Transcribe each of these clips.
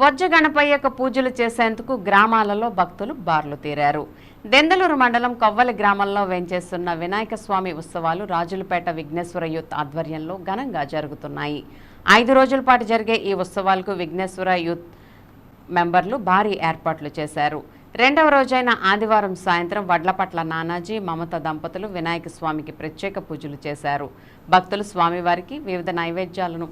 బొజ్జ గణపయ్యక పూజలు చేసేందుకు గ్రామాలలో భక్తులు బార్లు తీరారు. దెందలూరు మండలం కొవ్వలి గ్రామంలో వేంచేస్తున్న వినాయక స్వామి ఉత్సవాలు రాజులపేట విఘ్నేశ్వర యూత్ ఆధ్వర్యంలో ఘనంగా జరుగుతున్నాయి. ఐదు రోజుల పాటు జరిగే ఈ ఉత్సవాలకు విఘ్నేశ్వర యూత్ మెంబర్లు భారీ ఏర్పాట్లు చేశారు. రెండవ రోజైన ఆదివారం సాయంత్రం వడ్లపట్ల నానాజీ మమత దంపతులు వినాయక స్వామికి ప్రత్యేక పూజలు చేశారు. భక్తులు స్వామివారికి వివిధ నైవేద్యాలను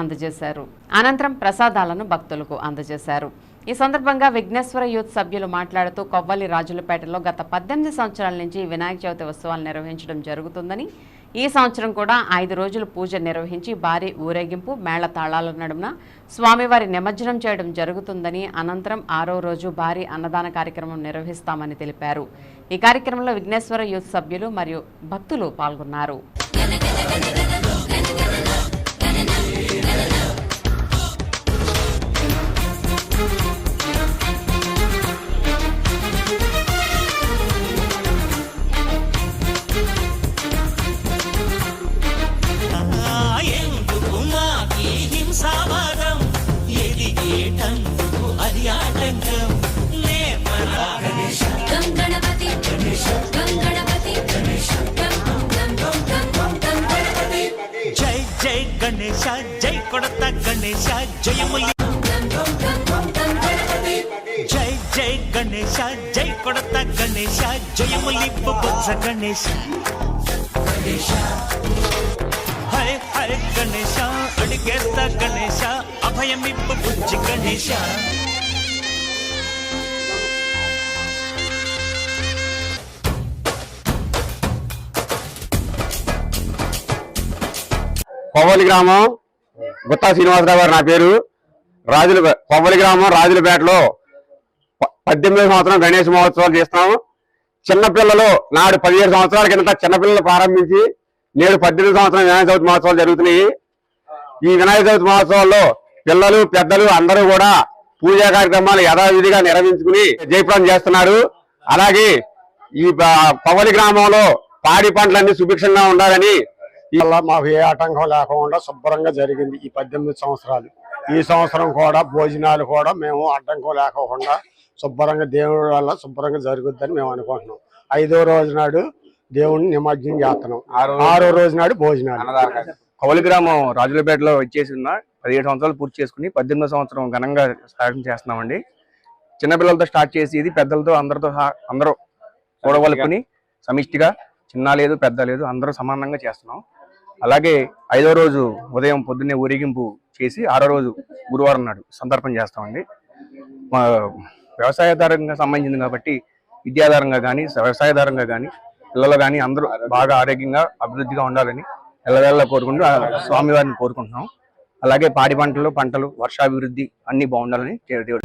అందజేశారు. అనంతరం ప్రసాదాలను భక్తులకు అందజేశారు. ఈ సందర్భంగా విఘ్నేశ్వర యూత్ సభ్యులు మాట్లాడుతూ కొవ్వలి రాజులపేటలో గత పద్దెనిమిది సంవత్సరాల నుంచి వినాయక చవితి ఉత్సవాలు నిర్వహించడం జరుగుతుందని ఈ సంవత్సరం కూడా ఐదు రోజులు పూజ నిర్వహించి భారీ ఊరేగింపు మేళ తాళాల నడుమున స్వామివారి నిమజ్జనం చేయడం జరుగుతుందని అనంతరం ఆరో రోజు భారీ అన్నదాన కార్యక్రమం నిర్వహిస్తామని తెలిపారు. ఈ కార్యక్రమంలో విఘ్నేశ్వర యూత్ సభ్యులు మరియు భక్తులు పాల్గొన్నారు. జై గణేశ జై కొడత గణేశ జయములి జై జై గణేశ జై కొడత గణేశ జయములి బొజ్జ గణేశ హరే హరే గణేశ అడిగేస్తా గణేశ అభయమిప్పు బుజ్జి గణేశ కొవ్వలి గ్రామం గుత్తా శ్రీనివాసరావు గారు నా పేరు. రాజుల కొవ్వలి గ్రామం రాజులపేటలో ప- పద్దెనిమిది సంవత్సరం గణేష్ మహోత్సవాలు చేస్తున్నాము. చిన్నపిల్లలు నాడు పదిహేడు సంవత్సరాల కిందట చిన్నపిల్లలు ప్రారంభించి నేడు పద్దెనిమిది సంవత్సరం వినాయక చవితి మహోత్సవాలు జరుగుతున్నాయి. ఈ వినాయక చవితి మహోత్సవాల్లో పిల్లలు పెద్దలు అందరూ కూడా పూజా కార్యక్రమాలు యథావిధిగా నిర్వహించుకుని జయప్రదం చేస్తున్నారు. అలాగే ఈ పవలి గ్రామంలో పాడి పంటలన్నీ సుభిక్షంగా ఉండాలని వల్ల మాకు ఏ ఆటంకం లేకుండా శుభ్రంగా జరిగింది ఈ పద్దెనిమిది సంవత్సరాలు. ఈ సంవత్సరం కూడా భోజనాలు కూడా మేము అడ్డంకం లేకోకుండా శుభ్రంగా దేవుడి వల్ల శుభ్రంగా జరుగుద్దని మేము అనుకుంటున్నాం. ఐదో రోజు నాడు దేవుడిని నిమజ్జనం చేస్తున్నాం. ఆరో రోజు నాడు భోజనాలు. కౌలి గ్రామం రాజులపేటలో వచ్చేసి ఉన్న పదిహేడు సంవత్సరాలు పూర్తి చేసుకుని పద్దెనిమిదో సంవత్సరం ఘనంగా స్టార్ట్ చేస్తున్నామండి. చిన్నపిల్లలతో స్టార్ట్ చేసి ఇది పెద్దలతో అందరితో అందరూ కూడగలుపుని సమిష్టిగా చిన్న లేదు పెద్ద లేదు అందరూ సమానంగా చేస్తున్నాం. అలాగే ఐదో రోజు ఉదయం పొద్దున్నే ఊరేగింపు చేసి ఆరో రోజు గురువారం నాడు సందర్భం చేస్తామండి. మా వ్యవసాయాధారంగా సంబంధించింది కాబట్టి విద్యాధారంగా కానీ వ్యవసాయాధారంగా కానీ పిల్లలు కానీ అందరూ బాగా ఆరోగ్యంగా అభివృద్ధిగా ఉండాలని ఎల్లవేళ కోరుకుంటూ స్వామివారిని కోరుకుంటున్నాం. అలాగే పాడి పంటలు పంటలు వర్షాభివృద్ధి అన్ని బాగుండాలని దేవుడు